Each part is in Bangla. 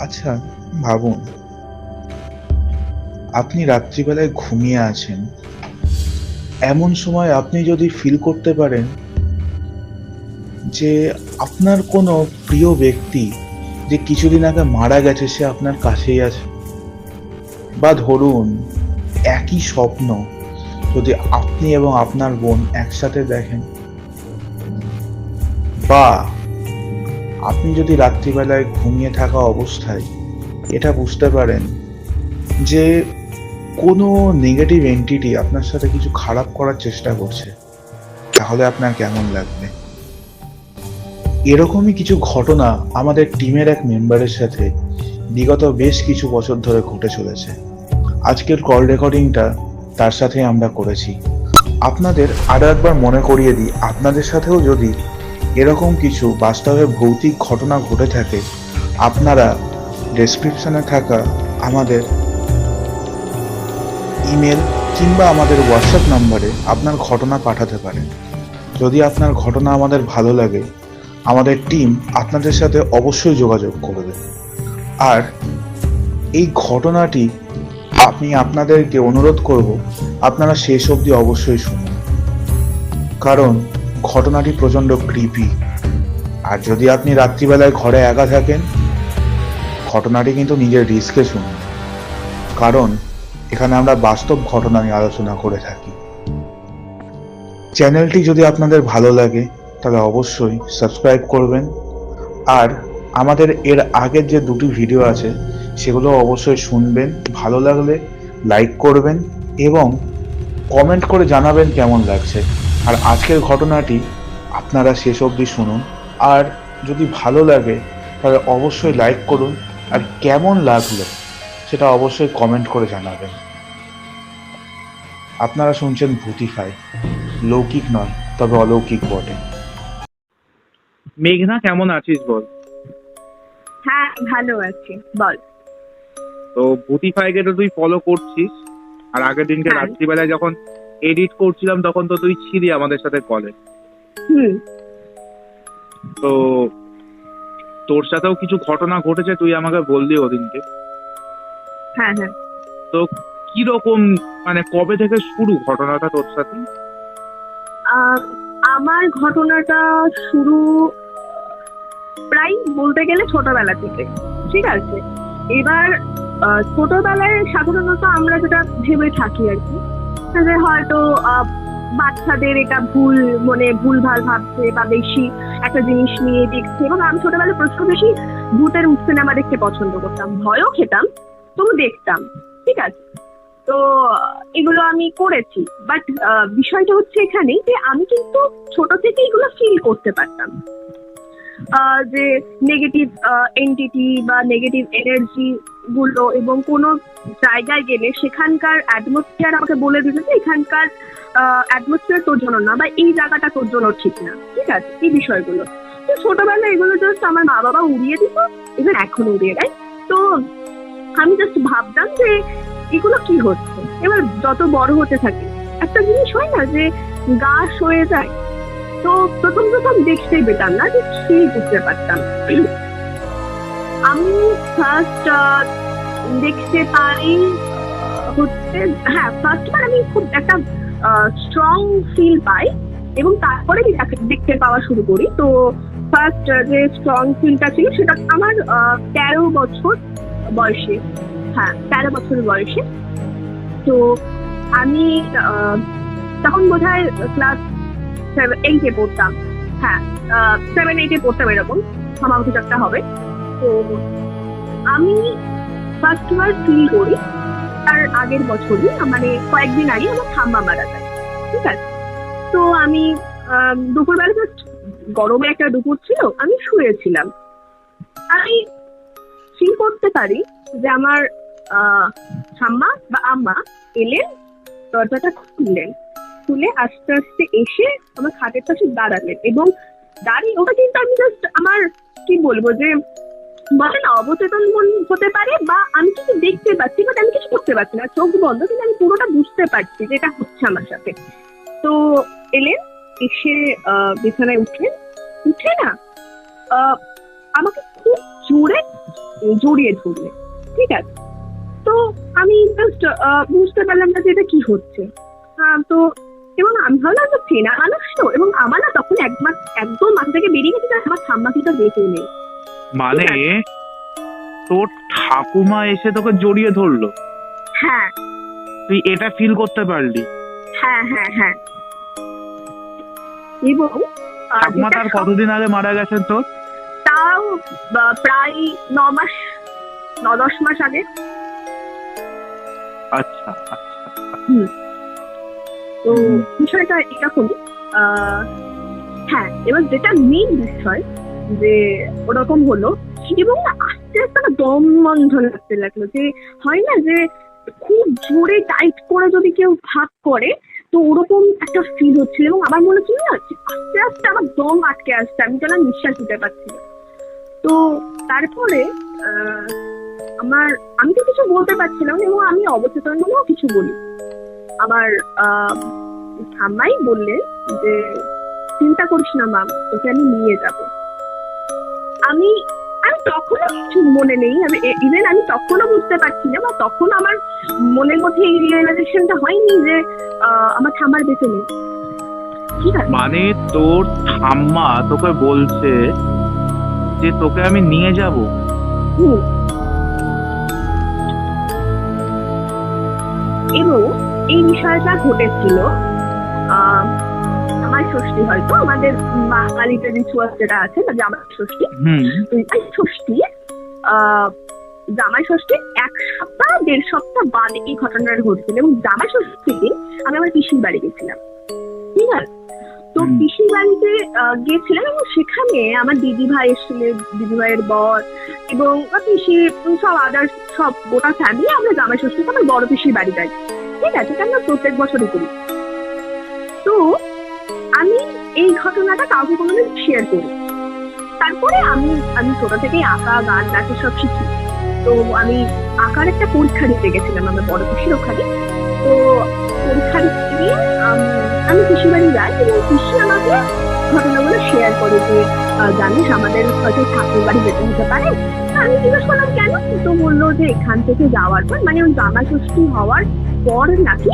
আচ্ছা ভাবুন। আপনি রাত্রিবেলায় ঘুমিয়ে আছেন। এমন সময় আপনি যদি ফিল করতে পারেন যে আপনার কোনো প্রিয় ব্যক্তি যে কিছুদিন আগে মারা গেছে, সে আপনার কাছেই আছে। বা ধরুন, একই স্বপ্ন যদি আপনি এবং আপনার বোন একসাথে দেখেন, বা আপনি যদি রাত্রিবেলায় ঘুমিয়ে থাকা অবস্থায় এটা বুঝতে পারেন যে কোনো নেগেটিভ এন্টিটি আপনার সাথে কিছু খারাপ করার চেষ্টা করছে, তাহলে আপনার কেমন লাগবে? এরকমই কিছু ঘটনা আমাদের টিমের এক মেম্বারের সাথে বিগত বেশ কিছু বছর ধরে ঘটে চলেছে। আজকের কল রেকর্ডিংটা তার সাথে আমরা করেছি। আপনাদের আরও একবার মনে করিয়ে দিই, আপনাদের সাথেও যদি এরকম কিছু বাস্তবে ভৌতিক ঘটনা ঘটে থাকে, আপনারা ডেসক্রিপশনে থাকা আমাদের ইমেল কিংবা আমাদের হোয়াটসঅ্যাপ নাম্বারে আপনার ঘটনা পাঠাতে পারেন। যদি আপনার ঘটনা আমাদের ভালো লাগে, আমাদের টিম আপনাদের সাথে অবশ্যই যোগাযোগ করবে। আর এই ঘটনাটি আমি আপনাদেরকে অনুরোধ করব, আপনারা শেষ অবধি অবশ্যই শুনুন। কারণ ঘটনাটি প্রচণ্ড ক্রিপি আর যদি আপনি রাত্রিবেলায় ঘরে একা থাকেন, ঘটনাটি কিন্তু নিজের রিস্কে শুনুন। কারণ, এখানে আমরা বাস্তব ঘটনা নিয়ে আলোচনা করে থাকি। চ্যানেলটি যদি আপনাদের ভালো লাগে, তাহলে অবশ্যই সাবস্ক্রাইব করবেন। আর আমাদের এর আগের যে দুটি ভিডিও আছে, সেগুলো অবশ্যই শুনবেন, ভালো লাগলে লাইক করবেন এবং কমেন্ট করে জানাবেন কেমন লাগছে। আর আজকের ঘটনাটি আপনারা শেষ অবধি শুনুন। আর যদি ভালো লাগে তাহলে অবশ্যই লাইক করুন। আর কেমন লাগল সেটা অবশ্যই কমেন্ট করে জানাবেন। আপনারা শুনছেন ভূতিফাই। লৌকিক নয় তবে অলৌকিক বটে। মেঘনা কেমন আছিস বল? হ্যাঁ ভালো আছি। বল। তো ভূতিফাইকে তো তুই ফলো করছিস। আর আগের দিনকে হ্যাঁ। রাত্রিবেলায় যখন এডিট করছিলাম তখন তো তুই ছিলি আমাদের সাথে কলে তো তোর সাথেও কিছু ঘটনা ঘটেছে তুই আমাকে বললি ওদিনকে। হ্যাঁ হ্যাঁ। তো কীরকম মানে কবে থেকে শুরু ঘটনাটা তোর সাথে? আমার ঘটনাটা শুরু প্রায় বলতে গেলে ছোটবেলা থেকে ঠিক আছে? এবার ছোটবেলায় সাধারণত আমরা যেটা ভেবে থাকি আর কি যে হয়তো বাচ্চাদের এটা ভুল, মনে ভুল ভালো ভাবছে বা বেশি একটা জিনিস নিয়ে দেখছে। এবং আমি ছোটবেলায় প্রচুর বেশি ভূতের সিনেমা দেখতে পছন্দ করতাম। ভয়ও খেতাম, তবু দেখতাম, ঠিক আছে? তো, এগুলো আমি করেছি। বাট বিষয়টা হচ্ছে এখানে যে আমি কিন্তু ছোট থেকে এগুলো ফিল করতে পারতাম। যে নেগেটিভ এন্টিটি বা নেগেটিভ এনার্জি গুলো এবং কোনো জায়গায় গেলে সেখানকার অ্যাটমসফিয়ার আমাকে বলে দিত যে এখানকার অ্যাটমসফিয়ার তোর জন্য না বা এই জায়গাটা তোর জন্য ঠিক না। ঠিক আছে? এই বিষয়গুলো। তো ছোটবেলায় এগুলো জাস্ট আমার মা বাবা উড়িয়ে দিত এবং এখন উড়িয়ে দেয়। তো আমি জাস্ট ভাবতাম যে এগুলো কি হচ্ছে? এবার যত বড় হতে থাকে, একটা জিনিস হয় না যে গা সয়ে যায় তো প্রথম প্রথম দেখতেই পেতাম না যে সেই বুঝতে পারতাম। আমি ফার্স্ট দেখতে পাই হচ্ছে হ্যাঁ ফার্স্ট বার আমি খুব একটা স্ট্রং ফিল পাই এবং তারপরে দেখতে পাওয়া শুরু করি। তো ফার্স্ট যে স্ট্রং ফিলটা ছিল সেটা আমার তেরো বছর বয়সে হ্যাঁ তেরো বছর বয়সে। তো আমি তখন বোধ হয় ক্লাস এইটে পড়তাম। হ্যাঁ সেভেন এইটে পড়তাম এরকম। আমার কিছু একটা হবে। তো আমি ফার্স্ট বার ফিল করি, তার আগের বছরই মানে কয়েকদিন আগে আমার ঠাম্মা মারা যায়। ঠিক আছে? তো আমি দুপুরবেলা জাস্ট গরমে একটা দুপুর ছিল, আমি শুয়েছিলাম। আমি ফিল করতে পারি যে আমার ঠাম্মা বা আম্মা এলেন, দরজাটা খুললেন। খুলে আস্তে আস্তে এসে আমার খাটের পাশে দাঁড়ালেন এবং দাঁড়িয়ে ওটা কিন্তু আমি জাস্ট আমার কি বলব যে বলে না অবচেতন হতে পারে বা আমি কিছু দেখতে পাচ্ছি বাট আমি কিছু করতে পারছি না। চোখ বন্ধ কিন্তু আমি পুরোটা বুঝতে পারছি যে এটা হচ্ছে আমার সাথে। তো এলেন এসে বিছানায় উঠলেন। উঠে না আমাকে খুব জোরে জড়িয়ে ধরলে ঠিক আছে? তো আমি জাস্ট বুঝতে পারলাম না যে এটা কি হচ্ছে। আহ, তো এবং আমি ভাবলাম তো চেনা মানুষ তো? এবং আমার না তখন একবার একদম মাথা থেকে বেরিয়ে গেছে আমার ঠাম্মা কিন্তু বেঁচে নেই। মানে তোর ঠাকুমা এসে তোকে জড়িয়ে ধরলো? হ্যাঁ। তুই এটা ফিল করতে পারলি? হ্যাঁ হ্যাঁ হ্যাঁ। এবং ঠাকুমা তার কতদিন আগে মারা গেছেন তোর? তাও প্রায় ন মাস ন দশ মাস আগে। আচ্ছা আচ্ছা তো। বিষয়টা এরকমই হ্যাঁ এবার যেটা মেন বিষয় যে ওরকম হলো এবং আস্তে আস্তে না দম বন্ধ লাগতে লাগল যে হয় না যে খুব জোরে টাইট করে যদি কেউ ভাগ করে, তো ওরকম একটা ফিল হচ্ছিল এবং আমার মনে হচ্ছিল না আস্তে আস্তে আমার দম আটকে আসছে, আমি যেন নিঃশ্বাস নিতে পারছি তো তারপরে আমার, আমি তো কিছু বলতে পারছিলাম এবং আমি অবচেতন মনেও কিছু বলি আমার ঠাম্মাই বললেন যে চিন্তা করিস না মাম তোকে আমি নিয়ে যাব। আমি আমি তখনও কিছু মনে নেই আমি ইভেন আমি তখনও বুঝতে পারছি না বা তখন আমার মনের মধ্যে এই রিয়েলাইজেশনটা হয়নি যে আমার ঠাম্মার বেঁচে নেই মানে তোর ঠাম্মা তোকে বলছে যে তোকে আমি নিয়ে যাব। এবং এই বিষয়টা ঘটেছিল। আহ, জামাই ষষ্ঠী হয়তো আমাদের বাঙালিদের রিচুয়াল যেটা আছে না জামাই ষষ্ঠী। হুম। ষষ্ঠী জামাই ষষ্ঠী এক সপ্তাহ দেড় সপ্তাহ বাদে এই ঘটনাটা ঘটেছিল এবং জামাই ষষ্ঠীর দিন আমি আমার পিসির বাড়ি গেছিলাম। ঠিক আছে? তো পিসির বাড়িতে আহ, গেছিলাম এবং সেখানে আমার দিদি ভাই এসেছিলেন দিদি ভাইয়ের বর এবং পিসি সব আদার্স সব গোটা ফ্যামিলি আমরা জামাই ষষ্ঠীতে আমার বড় পিসির বাড়ি যাই। ঠিক আছে এটা আমরা প্রত্যেক বছরই করি? তো, আমি এই ঘটনাটা কাউকে কোনোদিন শেয়ার করি তারপরে আমি আমি ছোট থেকেই আঁকা, গান নাচে সব শিখি। তো আমি আঁকার একটা পরীক্ষা দিতে গেছিলাম আমার বড় পিসির ওখানে। তো পরীক্ষা দিতে গিয়ে আমি পিসি বাড়ি যাই এবং পিসি আমাকে ঘটনাগুলো শেয়ার করে যে জানিস আমাদের হয়তো ঠাকুর বাড়ি যেতে হতে পারে। আমি জিজ্ঞেস করলাম, কেন? তো বলল যে, এখান থেকে যাওয়ার পর মানে ওই জামা ষষ্ঠী হওয়ার পর নাকি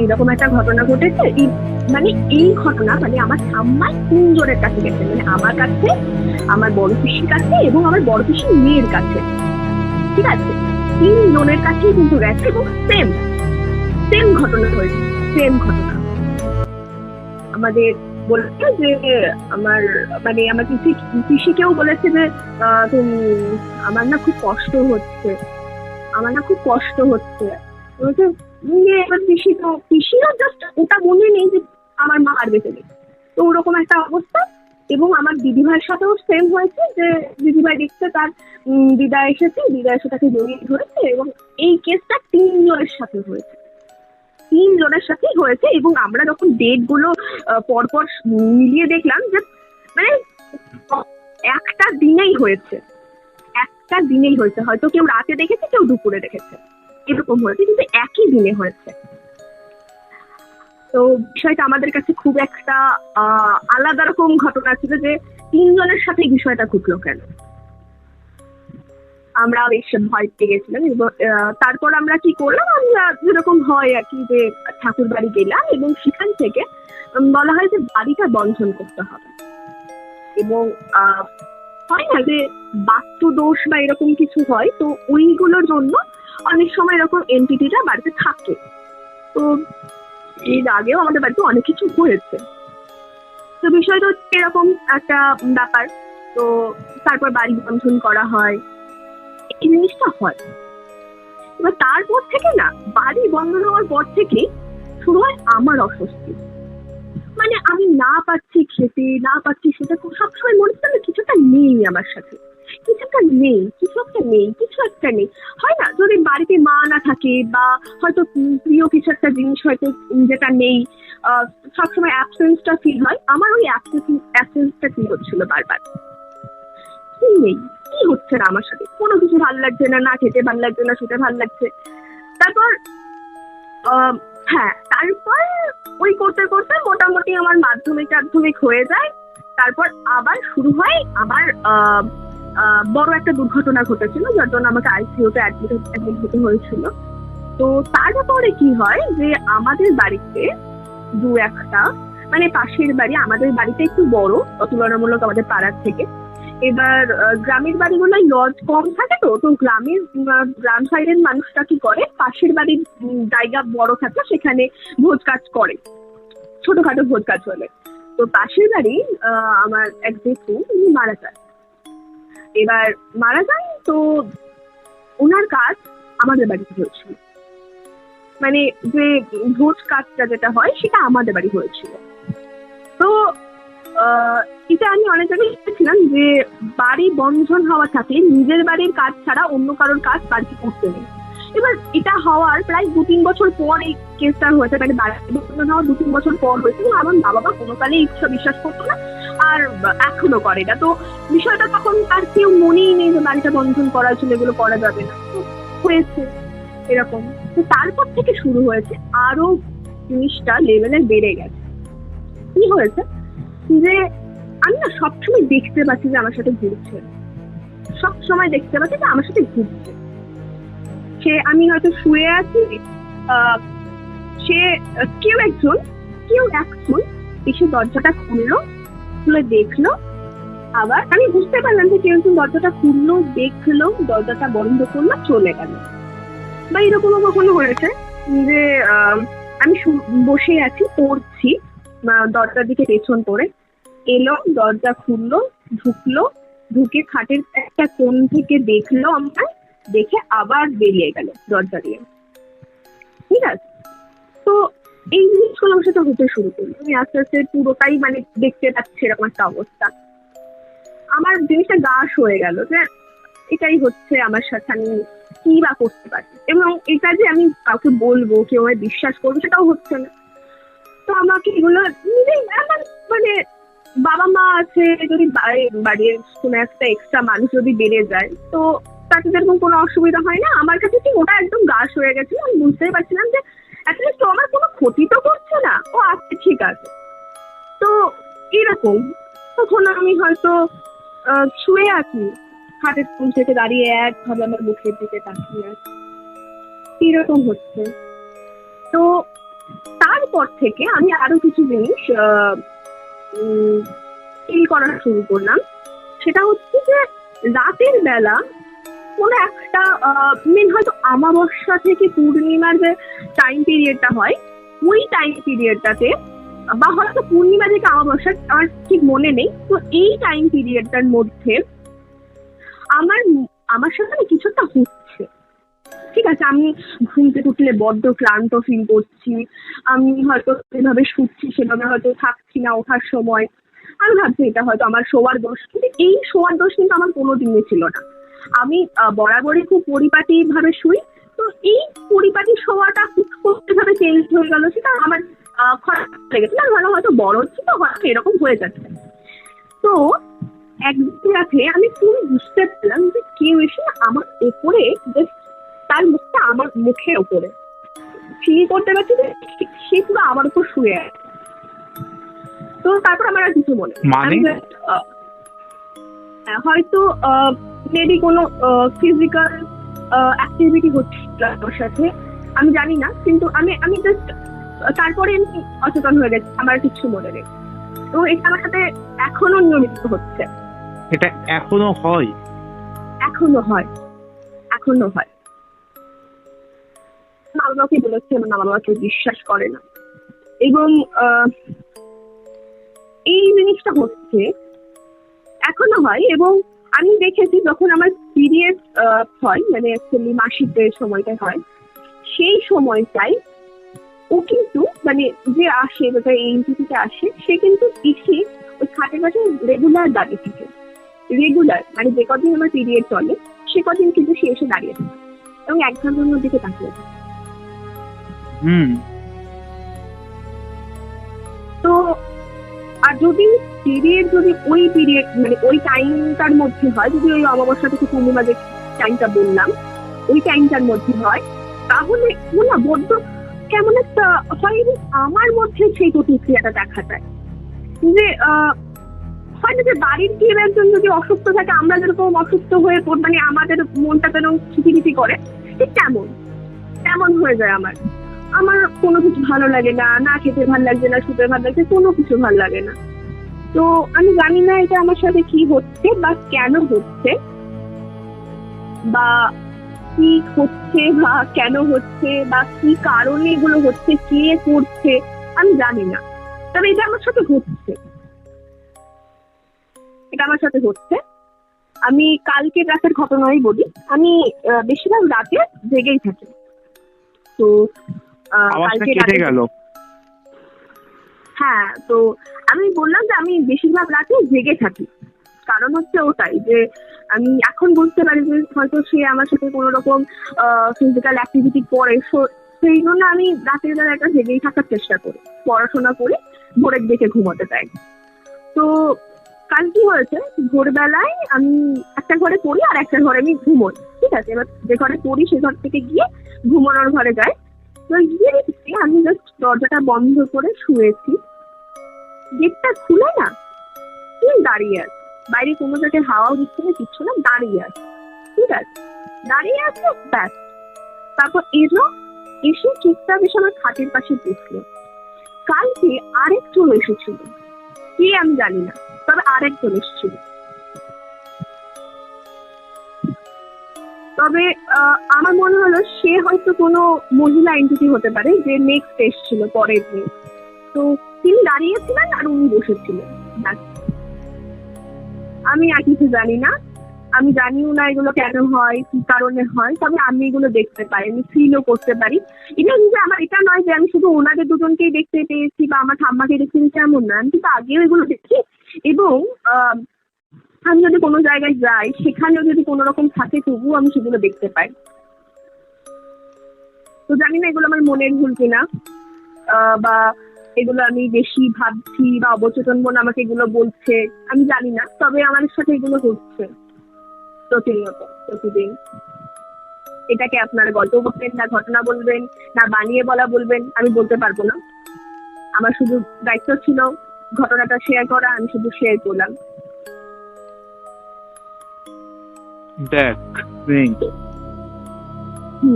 এইরকম একটা ঘটনা ঘটেছে। মানে এই ঘটনা মানে আমার ঠাম্মাই তিনজনের কাছে গেছে। মানে আমার কাছে আমার বড় পিসির কাছে এবং আমার বড় পিসির মেয়ের কাছে। ঠিক আছে? তিনজনের কাছেই কিন্তু গেছে এবং সেম সেম ঘটনা হয়েছে সেম ঘটনা। আমাদের বলেছে যে আমার মানে আমার পিসি পিসিকেও বলেছে যে আহ, আমার না খুব কষ্ট হচ্ছে। আমার না খুব কষ্ট হচ্ছে। এবার পিসি তো পিসিরও জাস্ট ওটা মনে নেই যে আমার মা আর বেঁচে নেই। তো ওরকম একটা অবস্থা এবং আমার দিদিভাইয়ের সাথেও সেম হয়েছে যে দিদিভাই দেখতে তার দিদা এসেছে, দিদা এসে তাকে জড়িয়ে ধরেছে এবং এই কেসটা তিনজনের সাথে হয়েছে। তিনজনের সাথেই হয়েছে এবং আমরা যখন ডেটগুলো পরপর মিলিয়ে দেখলাম যে মানে একটা দিনেই হয়েছে। একটা দিনেই হয়েছে। হয়তো কেউ রাতে দেখেছে, কেউ দুপুরে দেখেছে। এরকম হয়েছে, কিন্তু একই দিনে হয়েছে। তো বিষয়টা আমাদের কাছে খুব একটা আলাদা রকম ঘটনা ছিল যে তিনজনের সাথে বিষয়টা ঘটলো কেন? আমরা বেশ ভয় পেয়ে গেছিলাম তারপর আমরা কি করলাম, আমরা যেরকম হয় আর কি যে ঠাকুর বাড়ি গেলাম এবং সেখান থেকে বলা হয় যে বাড়িটা বন্ধন করতে হবে। এবং হয় না যে বাস্তু দোষ বা এরকম কিছু হয়, তো ওইগুলোর জন্য এন্টিটিটা বাড়িতে থাকে। তো এর আগেও আমাদের বাড়িতে অনেক কিছু হয়েছে। তো বিষয়টা হচ্ছে এরকম একটা ব্যাপার। তো তারপর বাড়ি বন্ধন করা হয়। এই জিনিসটা হয়। এবার তারপর থেকে না, বাড়ি বন্ধ হওয়ার পর থেকে শুরু হয় আমার অস্বস্তি। মানে আমি না পাচ্ছি খেতে, না পাচ্ছি সেটা সবসময় মনে হচ্ছে কিছুটা নেই আমার সাথে। কিছু একটা নেই, কিছু একটা নেই, কিছু একটা নেই। হয় না, যদি বাড়িতে মা না থাকে বা হয়তো প্রিয় কিছু একটা জিনিস হয়তো যেটা নেই সবসময় অ্যাবসেন্সটা ফিল হয়। আমার ওই অ্যাবসেন্সটা ফিল হচ্ছিল বারবার। কি নেই? কি হচ্ছে না আমার সাথে? কোনো কিছু ভালো লাগছে না না খেতে ভালো লাগছে না, শুতে ভালো লাগছে। তারপর হ্যাঁ তারপর ওই করতে করতে মোটামুটি আমার মাধ্যমিক টাধ্যমিক হয়ে যায়। তারপর আবার শুরু হয় আমার বড় একটা দুর্ঘটনা ঘটেছিল, যার জন্য আমাকে আইসিইউতে অ্যাডমিট হতে হয়েছিল। তো তারপরে কি হয় যে আমাদের বাড়িতে দু একটা মানে পাশের বাড়ি, আমাদের বাড়িতে একটু বড় তুলনামূলক আমাদের পাড়ার থেকে। এবার গ্রামের বাড়িগুলোয় লজ কম থাকে তো তো গ্রামের গ্রাম সাইডের মানুষরা কি করে, পাশের বাড়ির জায়গা বড় থাকে সেখানে ভোজ কাজ করে। ছোটখাটো ভোজ কাজ হলে। তো পাশের বাড়ি আমার এক জেঠু উনি মারা যান। এবার মারা যান, তো ওনার কাজ আমাদের বাড়িতে হয়েছিল। মানে যে ভোজ কাজটা যেটা হয়, সেটা আমাদের বাড়ি হয়েছিল। তো এটা আমি অনেক জায়গায় দেখেছিলাম যে, বাড়ি বন্ধন হওয়া থাকলে নিজের বাড়ির কাজ ছাড়া অন্য কারোর কাজ বাড়িতে করতে নেই। এবার এটা হওয়ার প্রায় দু তিন বছর পর এই কেসটা হয়েছে মানে বাড়ি বন্ধন হওয়ার দু তিন বছর পর হয়েছে এবং আমার মা বাবা কোনো কালে ইচ্ছা বিশ্বাস করতো না। আর এখনও করে না। তো বিষয়টা তখন আর কেউ মনেই নেই যে বাড়িটা বন্ধন করা ছিল এগুলো করা যাবে না। তো হয়েছে এরকম। তো তারপর থেকে শুরু হয়েছে আরও জিনিসটা লেভেলে বেড়ে গেছে। কি হয়েছে? যে আমি না সবসময় দেখতে পাচ্ছি যে আমার সাথে ঘুরছে। সব সময় দেখতে পাচ্ছি যে আমার সাথে ঘুরছে। সে আমি হয়তো শুয়ে আছি সে কেউ একজন কেউ একজন এসে দরজাটা খুললো খুলে দেখল। আবার আমি বুঝতে পারলাম যে কেউ একজন দরজাটা খুললো, দেখল, দরজাটা বন্ধ করল, চলে গেল। বা এরকমও কখনো হয়েছে যে আমি বসে আছি, পড়ছি দরজার দিকে পেছন করে। এলো, দরজা খুললো, ঢুকলো, ঢুকে খাটের একটা কোণ থেকে দেখল আমরা দেখে আবার বেরিয়ে গেল দরজা দিয়ে। ঠিক আছে? তো এই জিনিসগুলো আমার সাথে হতে শুরু করল। আমি আস্তে আস্তে পুরোটাই মানে দেখতে পাচ্ছি এরকম একটা অবস্থা। আমার জিনিসটা গাছ হয়ে গেল যে এটাই হচ্ছে আমার সাথে আমি কি বা করতে পারি। এবং এটা যে আমি কাউকে বলব, কেউ আমায় বিশ্বাস করব, সেটাও হচ্ছে না। তো আমাকে এগুলো নিজেই আমার মানে বাবা মা আছে, যদি বাড়ি- বাড়ির কোনো একটা এক্সট্রা মানুষ যদি বেড়ে যায়, তো তাতে যেরকম কোনো অসুবিধা হয় না। আমার কাছে কি ওটা একদম গাছ হয়ে গেছিল আমি বুঝতেই পারছিলাম যে ক্ষতি তো করছে না। ও আছে ঠিক আছে। তো এরকম, তখন আমি হয়তো শুয়ে আছি। হাতের ফুল থেকে দাঁড়িয়ে একভাবে আমার মুখের দিকে তাকিয়ে আছে। এরকম হচ্ছে। তো তারপর থেকে আমি আরও কিছু জিনিস ফিল করা শুরু করলাম। সেটা হচ্ছে যে রাতের বেলা কোনো একটা মেন হয়তো আমাবস্যা থেকে পূর্ণিমার যে টাইম পিরিয়ডটা হয় ওই টাইম পিরিয়ডটাতে বা হয়তো পূর্ণিমা থেকে আমাবস্যা আমার ঠিক মনে নেই। তো এই টাইম পিরিয়ডটার মধ্যে আমার আমার সাথে কিছু একটা হচ্ছে। ঠিক আছে, আমি ঘুম থেকে উঠলে বড্ড ক্লান্ত ফিল করছি। আমি হয়তো যেভাবে শুচ্ছি, সেভাবে হয়তো থাকছি না ওঠার সময়। আমি ভাবছি এটা হয়তো আমার শোয়ার দোষ। কিন্তু এই শোয়ার দোষ কিন্তু আমার কোনো দিনে ছিল না। আমি বরাবরই খুব পরিপাটি ভাবে শুই। তো এই পরিপাটি শোয়াটা ভাবে চেঞ্জ হয়ে গেল সেটা আমার খারাপ লেগেছে না ভালো হয়তো বড় তো হয়তো এরকম হয়ে যাচ্ছে তো একদিন রাতে আমি পুরো বুঝতে পারলাম যে কেউ এসে আমার উপরে তার মুখটা আমার মুখের ওপরে ফিল করতে পারছি যে সে পুরো আমার উপর শুয়ে আছে তো তারপর আমার আর কিছু মনে। মানে? হ্যাঁ, হয়তো মেবি কোনো ফিজিক্যাল অ্যাক্টিভিটি হচ্ছে আমার সাথে। আমি জানি না কিন্তু আমি আমি জাস্ট তারপরে আমি অচেতন হয়ে গেছি আমার কিছু মনে নেই। তো এটা আমার সাথে এখনও নিয়মিত হচ্ছে। এটা এখনও হয়? এখনও হয়। এখনও হয়। মা বাবাকে বলেছে আমার মা বাবাকে বিশ্বাস করে না। এবং আহ, এই জিনিসটা হচ্ছে এখনও হয় এবং আমি দেখেছি যখন আমার পিরিয়ড হয় মানে অ্যাকচুয়ালি মাসিক যে সময়টা হয় সেই সময়টায় ও কিন্তু মানে যে আসে এই এনটিটিতে আসে সে কিন্তু এসে ওই খাটের পাশে রেগুলার দাঁড়িয়ে থাকে। রেগুলার মানে যে কদিন আমার পিরিয়ড চলে সে কদিন কিন্তু সে এসে দাঁড়িয়ে থাকে এবং এক ঘণ্টার দিকে তাকিয়ে থাকে। হুম। তো আর যদি পিরিয়ড যদি ওই পিরিয়ড মানে ওই টাইমটার মধ্যে হয়, যদি ওই অমাবস্যা থেকে পূর্ণিমা যে টাইমটা বললাম, ওই টাইমটার মধ্যে হয়, তাহলে না বড্ড কেমন একটা, হয় আমার মধ্যে সেই প্রতিক্রিয়াটা দেখা যায়। যে হয় না যে বাড়ির কেউ একজন যদি অসুস্থ থাকে, আমরা যেরকম অসুস্থ হয়ে পড়- মানে আমাদের মনটা যেন খিটিখিটি করে, ঠিক তেমন তেমন হয়ে যায় আমার। আমার কোনো কিছু ভালো লাগে না না খেতে ভালো লাগছে, না শুতে ভালো লাগছে, কোনো কিছু ভালো লাগে না। তো আমি জানি না এটা আমার সাথে কি হচ্ছে, বা কেন হচ্ছে, বা কি হচ্ছে, বা কেন হচ্ছে, বা কি কারণে এগুলো হচ্ছে, কে করছে, আমি জানি না। তবে এটা আমার সাথে হচ্ছে। এটা আমার সাথে হচ্ছে। আমি কালকে রাতের ঘটনাই বলি। আমি বেশিরভাগ রাতে জেগেই থাকি। তো আওয়াজটা কেটে গেল। হ্যাঁ তো আমি বললাম যে আমি বেশিরভাগ রাতে জেগে থাকি। কারণ হচ্ছে ওটাই যে আমি এখন বুঝতে পারি যে হয়তো সে আমার সাথে কোনো রকম ফিজিক্যাল অ্যাক্টিভিটি করে। সেই জন্য আমি রাতের বেলা একটা জেগেই থাকার চেষ্টা করি। পড়াশোনা করে ভোরের দিকে ঘুমাতে চাই। তো কাল কি হয়েছে? ভোরবেলায় আমি একটা ঘরে পড়ি আর একটা ঘরে আমি ঘুমোই। ঠিক আছে? এবার যে ঘরে পড়ি সে ঘর থেকে গিয়ে ঘুমানোর ঘরে যাই। তো গিয়ে আমি জাস্ট দরজাটা বন্ধ করে শুয়েছি। গেটটা খুলে না? তুমি দাঁড়িয়ে আছে? বাইরে কোনো জায়গায় হাওয়াও দিচ্ছে না কিচ্ছু না, দাঁড়িয়ে আছে। ঠিক আছে। দাঁড়িয়ে আছে, ব্যাস। তারপর এলো, এসে চুপচাপ এসে আমার খাটের পাশে বসল। কালকে আরেকজন এসেছিল। কে আমি জানি না, তবে আরেকজন এসেছিল। তবে আমার মনে হলো সে হয়তো কোনো মহিলা এন্টিটি হতে পারে যে নেক্সট এসেছিল পরের দিন। তো তিনি দাঁড়িয়েছিলেন আর উনি বসেছিলেন। আমি আর কিছু জানি না। আমি জানিও না এগুলো কেন হয়, কি কারণে হয়, তবে আমি এগুলো দেখতে পাই, আমি ফিলও করতে পারি। এটা যে আমার এটা নয় যে আমি শুধু ওনাদের দুজনকেই দেখতে পেয়েছি বা আমার ঠাম্মাকে দেখতে পেয়েছি, এমন না। আমি কিন্তু আগেও এগুলো দেখি। এবং আমি যদি কোনো জায়গায় যাই সেখানেও যদি কোনো রকম থাকে, তবুও আমি সেগুলো দেখতে পাই। তো জানি না এগুলো আমার মনের ভুল কিনা বা এগুলো আমি বেশি ভাবছি বা অবচেতন মন আমাকে এগুলো বলছে, আমি জানি না, তবে আমার সাথে এগুলো হচ্ছে প্রতিনিয়ত, প্রতিদিন। এটাকে আপনারা গল্প বলবেন, না ঘটনা বলবেন, না বানিয়ে বলা বলবেন, আমি বলতে পারব না। আমার শুধু দায়িত্ব ছিল ঘটনাটা শেয়ার করা, আমি শুধু শেয়ার করলাম। দেখ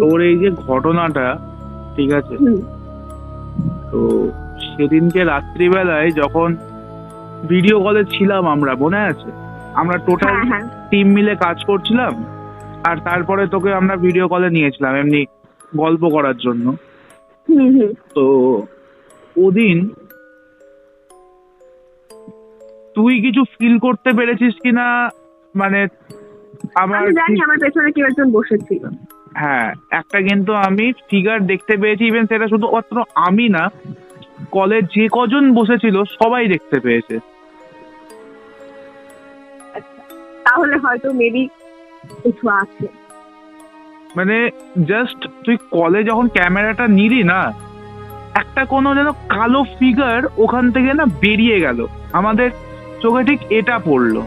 তোর এই যে ঘটনাটা ঠিক আছে? তো সেদিনকে রাত্রিবেলায় যখন ভিডিও কলে ছিলাম আমরা মনে আছে? আমরা টোটাল হ্যাঁ হ্যাঁ। টিম মিলে কাজ করছিলাম আর তারপরে তোকে আমরা ভিডিও কলে নিয়েছিলাম এমনি গল্প করার জন্য। তো ওদিন তুই কিছু ফিল করতে পেরেছিস কিনা? মানে আমার আমি জানি আমার পেছনে কেউ একজন বসেছিল। হ্যাঁ একটা কিন্তু আমি ফিগার দেখতে পেয়েছি ইভেন সেটা শুধুমাত্র আমি না কলে যে কজন বসেছিল সবাই দেখতে পেয়েছে। তাহলে হয়তো মেবি কিছু আছে। মানে জাস্ট তুই কলে যখন ক্যামেরাটা নিলি না একটা কোনো যেন কালো ফিগার ওখান থেকে না বেরিয়ে গেল। আমাদের চোখে ঠিক এটা পড়ল।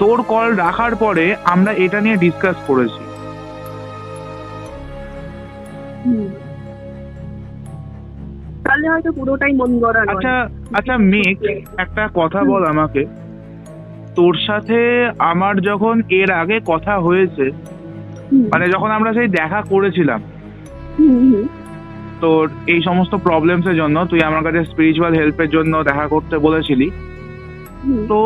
তোর কল রাখার পরে আমরা এটা নিয়ে ডিসকাস করেছি। তাহলে হয়তো পুরোটাই মন গড়া আচ্ছা আচ্ছা মেঘ একটা কথা বল আমাকে। তোর সাথে আমার যখন এর আগে কথা হয়েছে মানে যখন আমরা সেই দেখা করেছিলাম তোর এই সমস্ত প্রবলেমস এর জন্য তুই আমার কাছে স্পিরিচুয়াল হেল্পের জন্য দেখা করতে বলেছিলি। তো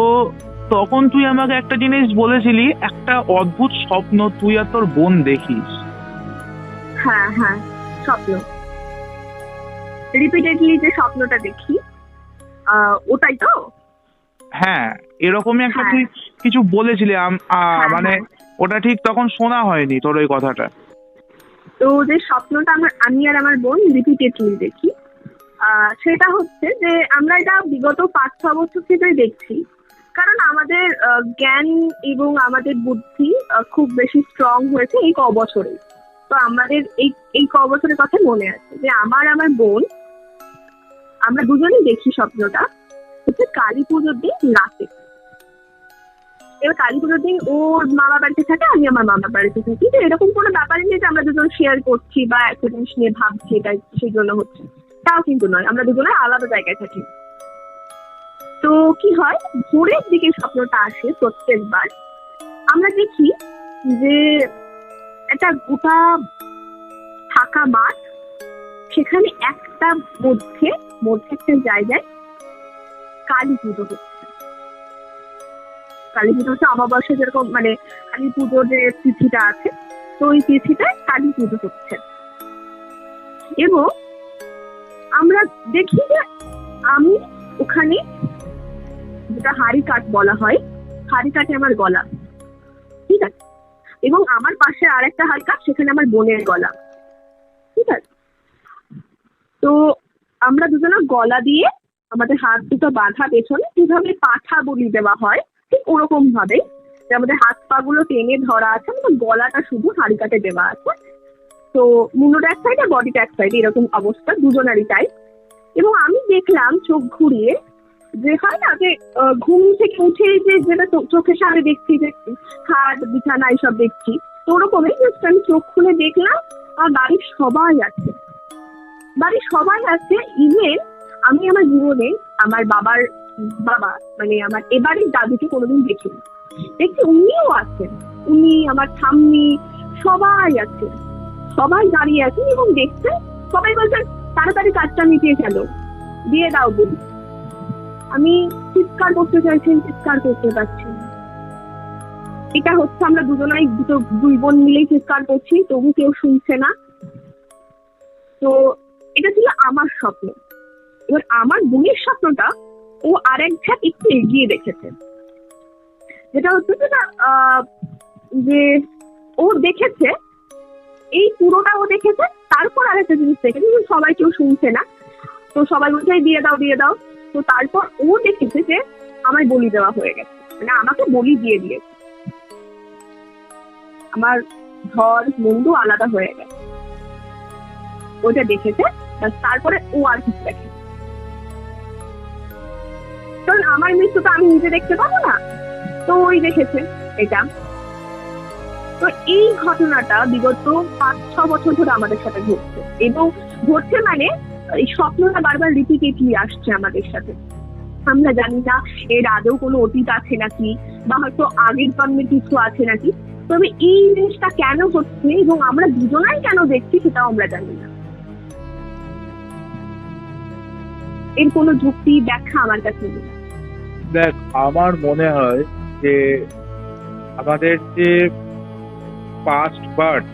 তখন তুই আমাকে একটা জিনিস বলেছিলি একটা অদ্ভুত স্বপ্ন তুই আর তোর বোন দেখিস। হ্যাঁ হ্যাঁ স্বপ্ন। রিপিটেডলি যে স্বপ্নটা দেখি ওটাই তো? হ্যাঁ এরকমই একটা হ্যাঁ। তুই কিছু বলেছিলি আম- হ্যাঁ, মানে হ্যাঁ। ওটা ঠিক তখন শোনা হয়নি তোর ওই কথাটা। তো যে স্বপ্নটা আমার আমি আর আমার বোন রিপিটেডলি দেখি সেটা হচ্ছে যে আমরা এটা বিগত পাঁচ ছ বছর থেকে দেখছি। কারণ আমাদের জ্ঞান এবং আমাদের বুদ্ধি খুব বেশি স্ট্রং হয়েছে এই ক বছরে তো আমাদের এই এই ক বছরের কথা মনে আছে যে আমার আমার বোন, আমরা দুজনেই দেখি স্বপ্নটা, হচ্ছে কালী পুজোর দিন রাতে। এবার কালী পুজোর দিন ওর মামা বাড়িতে থাকে, আমি আমার মামা বাড়িতে থাকি। তো এরকম কোনো ব্যাপারই নেই যে আমরা দুজন শেয়ার করছি বা একটা জিনিস নিয়ে ভাবছি এটা সেই জন্য হচ্ছে। তাও কিন্তু নয়, আমরা দুজনে আলাদা জায়গায় থাকি। তো কি হয়? ভোরের দিকে স্বপ্নটা আসে প্রত্যেকবার। আমরা দেখি যে একটা গোটা ফাঁকা মাঠ, সেখানে একটা মধ্যে মধ্যে একটা জায়গায় কালী পুজো হচ্ছে। কালী পুজো হচ্ছে অমাবস্যা যেরকম মানে কালী পুজোর যে তিথিটা আছে, তো ওই তিথিটায় কালী পুজো হচ্ছে। এবং আমরা দেখি যে আমি ওখানে যেটা হাড়ি কাঠ বলা হয়, হাড়ি কাঠে আমার গলা। ঠিক আছে? এবং আমার পাশে আরেকটা হাড়ি কাঠ, সেখানে আমার বোনের গলা। ঠিক আছে? তো আমরা দুজনের গলা দিয়ে আমাদের হাত দুটো বাঁধা পেছনে যেভাবে পাঠা বলি দেওয়া হয়, ঠিক ওরকম ভাবে যে আমাদের হাত পা গুলো টেনে ধরা আছে, আমাদের গলাটা শুধু হাড়ি কাটে দেওয়া আছে। তো মুন্ডুটা এক সাইডে বডিটা এক সাইডে এরকম অবস্থা, দুজনারই তাই। এবং আমি দেখলাম চোখ ঘুরিয়ে যে হয় না যে ঘুম থেকে উঠে যে যেটা চোখের সামনে দেখছি যে, খাট, বিছানা এইসব দেখছি তো ওরকমই just আমি চোখ খুলে দেখলাম, আর বাড়ির সবাই আছে। বাড়ির সবাই আছে ইভেন আমি আমার জীবনে আমার বাবার বাবা মানে আমার এবারের দাদুকে কোনোদিন দেখিনি। দেখছি উনিও আছেন। উনি, আমার ঠাম্মি, সবাই আছে। সবাই দাঁড়িয়ে আছেন এবং দেখছে সবাই বলছেন, তাড়াতাড়ি কাজটা মিটিয়ে গেল দিয়ে দাও বলি। আমি চিৎকার করতে চাইছি চিৎকার করতে পারছি এটা হচ্ছে আমরা দুজনাই দুটো দুই বোন মিলেই চিৎকার করছি তবু কেউ শুনছে না। তো এটা ছিল আমার স্বপ্ন। এবার আমার বোনের স্বপ্নটা ও আরেক ধাপ একটু এগিয়ে দেখেছে যেটা হচ্ছে যেটা আহ, যে ও দেখেছে এই পুরোটা ও দেখেছে তারপর আরেকটা জিনিস দেখেছে যে সবাই কেউ শুনছে না। তো সবাই বলছে দিয়ে দাও দিয়ে দাও। তো তারপর ও দেখেছে যে আমায় বলি দেওয়া হয়ে গেছে। মানে আমাকে বলি দিয়ে দিয়েছে। আমার ঘর মুন্ডু আলাদা হয়ে গেছে। ওটা দেখেছে তারপরে ও আর কিছু দেখে কারণ আমার মৃত্যু তো আমি নিজে দেখতে পাবো না। তো ওই দেখেছে এটা। তো এই ঘটনাটা বিগত পাঁচ ছ বছর ধরে আমাদের সাথে ঘটছে। এবং ঘটছে মানে এই স্বপ্নটা বারবার রিপিটেডলি আসছে আমাদের সাথে। আমরা জানি না এর আদৌ কোনো অতীত আছে নাকি, বা হয়তো আগের জন্মে কিছু আছে নাকি। তবে এই জিনিসটা কেন হচ্ছে এবং আমরা দুজনাই কেন দেখছি সেটাও আমরা জানি না। এর কোনো যুক্তি, ব্যাখ্যা আমার কাছে নেই। দেখ, আমার মনে হয় যে আমাদের যে পাস্ট বার্থ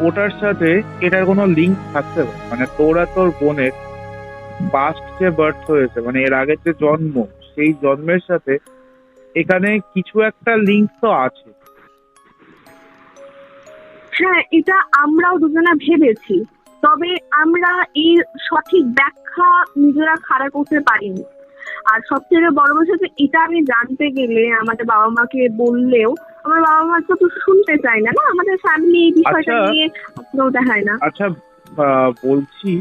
ওটার সাথে এটার কোনো লিঙ্ক থাকতে পারে মানে তোরা তোর বোনের পাস্ট যে বার্থ হয়েছে মানে এর আগের যে জন্ম সেই জন্মের সাথে এখানে কিছু একটা লিঙ্ক তো আছে। হ্যাঁ এটা আমরাও দুজনা ভেবেছি। তবে আমরা এই সঠিক ব্যাখ্যা নিজেরা খাড়া করতে পারিনি। আর সবচেয়ে বড় বিষয় যে এটা আমি জানতে গেলে আমাদের বাবা মাকে বললেও আমার বাবা মা তো শুনতে চায় না না? আমাদের ফ্যামিলি এই বিষয়টা আচ্ছা। নিয়ে আগ্রহ দেখায় না। আচ্ছা বলছি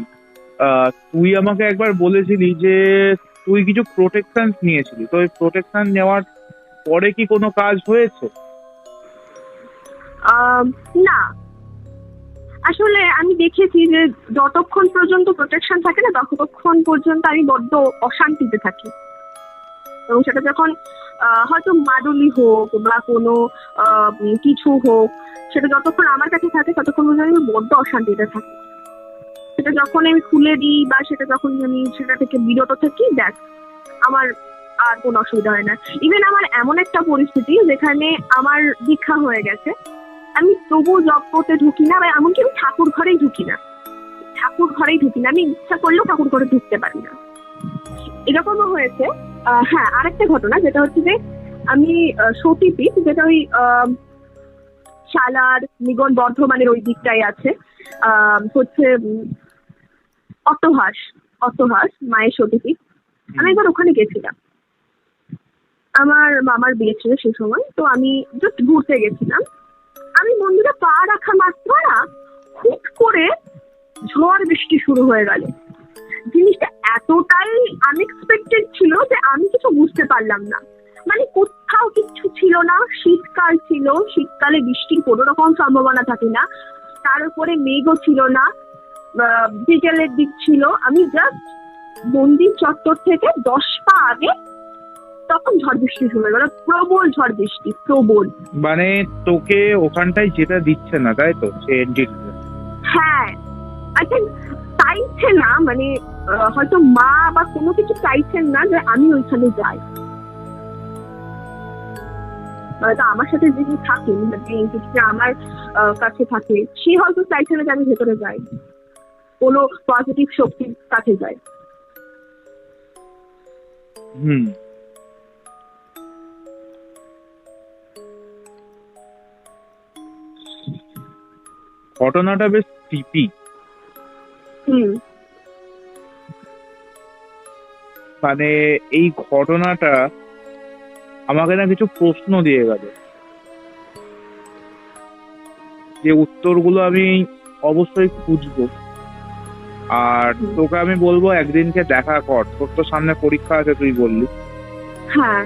আহ, তুই আমাকে একবার বলেছিলি যে তুই কিছু প্রোটেকশন নিয়েছিলি তো ওই প্রোটেকশন নেওয়ার পরে কি কোনো কাজ হয়েছে? না। আসলে আমি দেখেছি যে যতক্ষণ পর্যন্ত প্রোটেকশন থাকে না, ততক্ষণ পর্যন্ত আমি বড্ড অশান্তিতে থাকি। এবং সেটা যখন হয়তো মাদুলি হোক বা কোনো কিছু হোক, সেটা যতক্ষণ আমার কাছে থাকে, ততক্ষণ পর্যন্ত আমি বড্ড অশান্তিতে থাকি। সেটা যখন আমি খুলে দিই বা সেটা যখন আমি সেটা থেকে বিরত থাকি, দেখ, আমার আর কোনো অসুবিধা হয় না। ইভেন আমার এমন একটা পরিস্থিতি যেখানে আমার দীক্ষা হয়ে গেছে। আমি তবু জব করতে ঢুকি না বা এমনকি আমি ঠাকুর ঘরেই ঢুকি না। ঠাকুর ঘরেই ঢুকি না আমি ইচ্ছা করলেও ঠাকুর ঘরে ঢুকতে পারি না। এরকমও হয়েছে। হ্যাঁ আরেকটা ঘটনা যেটা হচ্ছে যে আমি সতীপীঠ যেটা ওই আহ, শালার নিগন বর্ধমানের ওই দিকটাই আছে আহ, হচ্ছে উম, অট্টহাস অট্টহাস মায়ের সতীপীঠ। আমি একবার ওখানে গেছিলাম। আমার মামার বিয়ে ছিল সেই সময় তো আমি জাস্ট ঘুরতে গেছিলাম। আমি মন্দিরে পা রাখা মাত্র না, হুট করে ঝড় বৃষ্টি শুরু হয়ে গেল। জিনিসটা এতটাই আনএক্সপেক্টেড ছিল যে আমি কিছু বুঝতে পারলাম না। মানে কোথাও কিচ্ছু ছিল না, শীতকাল ছিল, শীতকালে বৃষ্টির কোনো রকম সম্ভাবনা থাকে না, তার উপরে মেঘও ছিল না বিকেলের দিক ছিল। আমি জাস্ট মন্দির চত্বর থেকে দশ পা আগে তখন ঝড় বৃষ্টি শুরু হয়ে গেল। প্রবল ঝড় বৃষ্টি প্রবল। মানে তোকে ওখানটায় যেটা দিচ্ছে না তাই তো? সে হ্যাঁ। আচ্ছা চাইছে না মানে হয়তো মা বা কোনো কিছু চাইছেন না যে আমি ওইখানে যাই। হয়তো আমার সাথে যিনি থাকেন মানে আমার কাছে থাকে সে হয়তো চাইছে না যে আমি ভেতরে যাই। কোনো পজিটিভ শক্তির কাছে যাই। হুম। ঘটনাটা বেশ টিপি মানে এই ঘটনাটা আমাকে না কিছু প্রশ্ন দিয়ে গেল। যে উত্তরগুলো আমি অবশ্যই খুঁজবো। আর তোকে আমি বলব একদিনকে দেখা কর। তোর তো সামনে পরীক্ষা আছে তুই বললি। হ্যাঁ।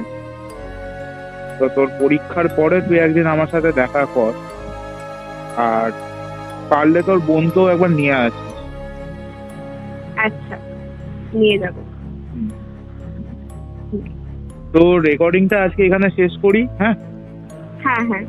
তো তোর পরীক্ষার পরে তুই একদিন আমার সাথে দেখা কর। আর পারলে তোর বোন তো একবার নিয়ে আসিস আচ্ছা নিয়ে যাব। তো রেকর্ডিংটা আজকে এখানে শেষ করি হ্যাঁ? হ্যাঁ হ্যাঁ।